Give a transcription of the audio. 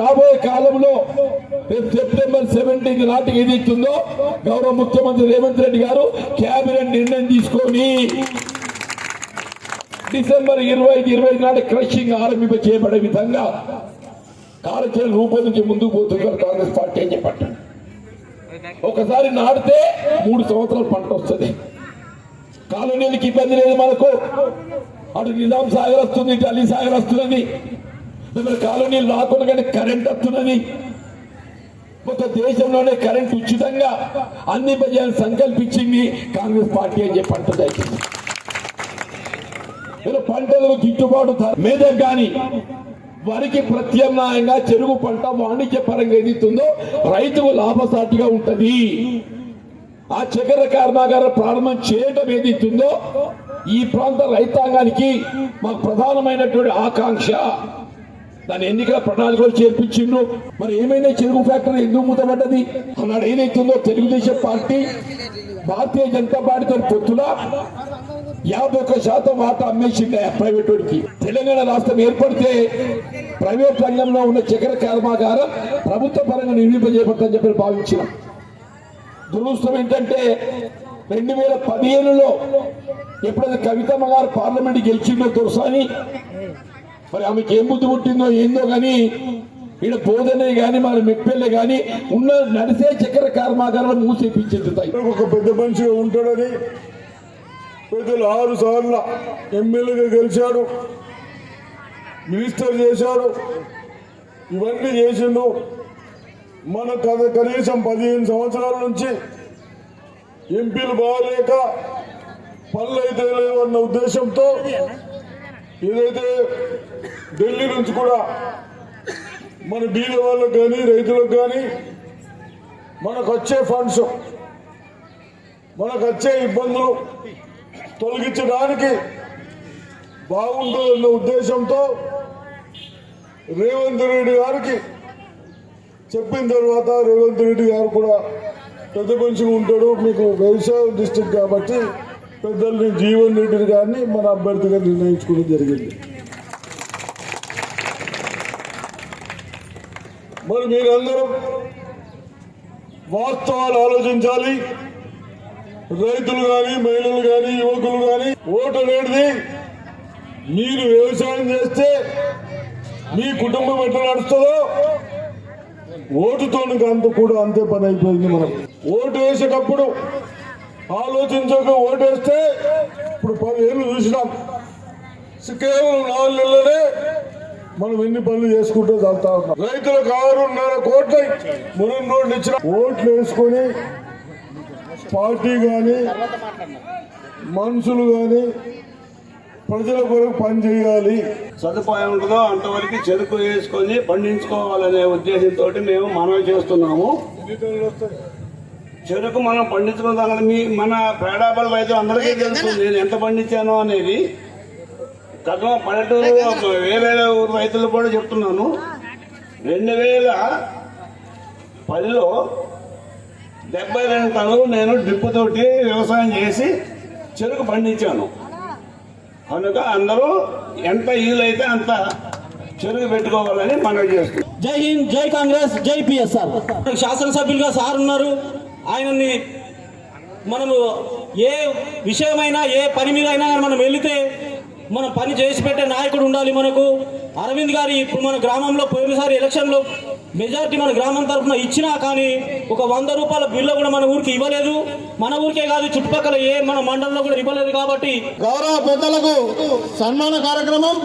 రాబోయే కాలంలో September seventeenth నాటికి ఏది ఇస్తుందో గౌరవ ముఖ్యమంత్రి రేవంత్ రెడ్డి గారు కేబినెట్ నిర్ణయం తీసుకొని డిసెంబర్ ఇరవై ఐదు ఇరవై నాటి క్రషింగ్ ఆరంభింప చేయబడే విధంగా కార్యాచరణ రూపొందించి ముందుకు పోతున్నారు కాంగ్రెస్ పార్టీ అని చెప్పండి. ఒకసారి నాటితే మూడు సంవత్సరాలు పంట వస్తుంది. కాలనీలకి ఇబ్బంది లేదు మనకు. అటు నిజాం సాగర్ వస్తుంది ఇటు అలీ సాగర్ వస్తున్నది మరి కాలనీలు రాకుండా కానీ కరెంట్ వస్తున్నది. ఒక దేశంలోనే కరెంట్ ఉచితంగా అందింపజేయాలని సంకల్పించింది కాంగ్రెస్ పార్టీ అని చెప్పి అంటుంది పంటలకు గిట్టుబాటు ధర మీద కానీ వారికి ప్రత్యామ్నాయంగా చెరుకు పంట వాణిజ్య పరంగా ఎదుగుతుందో రైతుకు లాభసాటిగా ఉంటది. ఆ చక్కెర కర్మాగారం ప్రారంభం చేయడం ఏదైతుందో ఈ ప్రాంత రైతాంగానికి మాకు ప్రధానమైనటువంటి ఆకాంక్ష. దాని ఎన్నికల ప్రణాళికలు చేర్పించిండు. మరి ఏమైనా చెరుకు ఫ్యాక్టరీ ఎందుకు మూతపడ్డది? అన్నాడు. ఏదైతుందో తెలుగుదేశం పార్టీ భారతీయ జనతా పార్టీతో పొత్తుల? యాభై ఒక్క శాతం వాటా అమ్మేసింది ప్రైవేట్ వాడికి. తెలంగాణ రాష్ట్రం ఏర్పడితే ప్రైవేట్ రంగంలో ఉన్న చక్కెర కర్మాగారం ప్రభుత్వ పరంగా నిర్మింపజేయబడతని చెప్పి భావించిన. దురదృష్టం ఏంటంటే రెండు వేల పదిహేనులో ఎప్పుడైతే కవితమ్మ గారు పార్లమెంట్ గెలిచిందో దొరసాని మరి ఆమెకి ఏం బుద్ధి పుట్టిందో ఏందో కానీ ఈడ బోధనే కానీ మన మెప్పెళ్ళే కానీ ఉన్న నడిసే చక్కెర కర్మాగారాలు మూసేపించేది ఒక పెద్ద మనిషిగా ఉంటాడని పెద్దలు ఆరు సార్లు ఎమ్మెల్యేగా గెలిచాడు మినిస్టర్ చేశాడు ఇవన్నీ చేసిండు. మన కథ కనీసం పదిహేను సంవత్సరాల నుంచి ఎంపీలు బాగలేక పనులు అయితే లేవన్న ఉద్దేశంతో ఏదైతే ఢిల్లీ నుంచి కూడా మన బీద వాళ్ళకు కానీ రైతులకు కానీ మనకు వచ్చే ఫండ్స్ మనకు వచ్చే ఇబ్బందులు తొలగించడానికి బాగుంటుందన్న ఉద్దేశంతో రేవంత్ రెడ్డి గారికి చెప్పిన తర్వాత రేవంత్ రెడ్డి గారు కూడా పెద్ద మనిషిగా ఉంటాడు. మీకు వ్యవసాయ డిస్టిక్ కాబట్టి పెద్దల్ని జీవన్ రెడ్డి గారిని మన అభ్యర్థిగా నిర్ణయించుకోవడం జరిగింది. మరి మీరందరూ వాస్తవాలు ఆలోచించాలి. రైతులు కానీ మహిళలు కానీ యువకులు కానీ ఓటు అనేది మీరు వ్యవసాయం చేస్తే మీ కుటుంబం ఎట్లా నడుస్తుందో ఓటుతో అంత కూడా అంతే పని అయిపోయింది మనం ఓటు వేసేటప్పుడు ఆలోచించక ఓటు వేస్తే ఇప్పుడు పదిహేను చూసినాం. కేవలం నాలుగు నెలలనే మనం ఎన్ని పనులు చేసుకుంటూ చదువుతా ఉన్నాం. రైతులకు ఆరున్నర కోట్ల మురం రోడ్లు ఇచ్చిన ఓట్లు వేసుకొని పార్టీ కానీ మనుషులు కానీ ప్రజల కొరకు పని చేయాలి. సదుపాయం ఉంటుందో అంతవరకు చెరుకు వేసుకొని పండించుకోవాలనే ఉద్దేశంతో మేము మనవి చేస్తున్నాము. చెరుకు మనం పండించుకున్న దాని మీ మన పేడాపల రైతులు అందరికీ తెలుసు నేను ఎంత పండించాను అనేది. గత పల్లెటూరు వేరే ఊరు రైతులు కూడా చెప్తున్నాను. రెండు వేల పదిలో డెబ్బై రెండు టన్నులు నేను డ్రిప్పుతోటి వ్యవసాయం చేసి చెరుకు పండించాను. కనుక అందరూ ఎంత ఈలైతే అంత చెరుకు పెట్టుకోవాలని మనవి చేస్తున్నాం. జై హింద్ జై కాంగ్రెస్ జై పిఎస్ఆర్. శాసనసభ్యులుగా సార్ ఉన్నారు. ఆయనని మనము ఏ విషయమైనా ఏ పని మీద అయినా మనం వెళితే మనం పని చేసి పెట్టే నాయకుడు ఉండాలి మనకు. అరవింద్ గారి ఇప్పుడు మన గ్రామంలో పోయినసారి ఎలక్షన్లో మెజారిటీ మన గ్రామం తరఫున ఇచ్చినా కానీ ఒక వంద రూపాయల బిల్లు కూడా మన ఊరికి ఇవ్వలేదు. మన ఊరికే కాదు చుట్టుపక్కల ఏ మన మండలంలో కూడా ఇవ్వలేదు కాబట్టి గౌరవ పెద్దలకు సన్మాన కార్యక్రమం.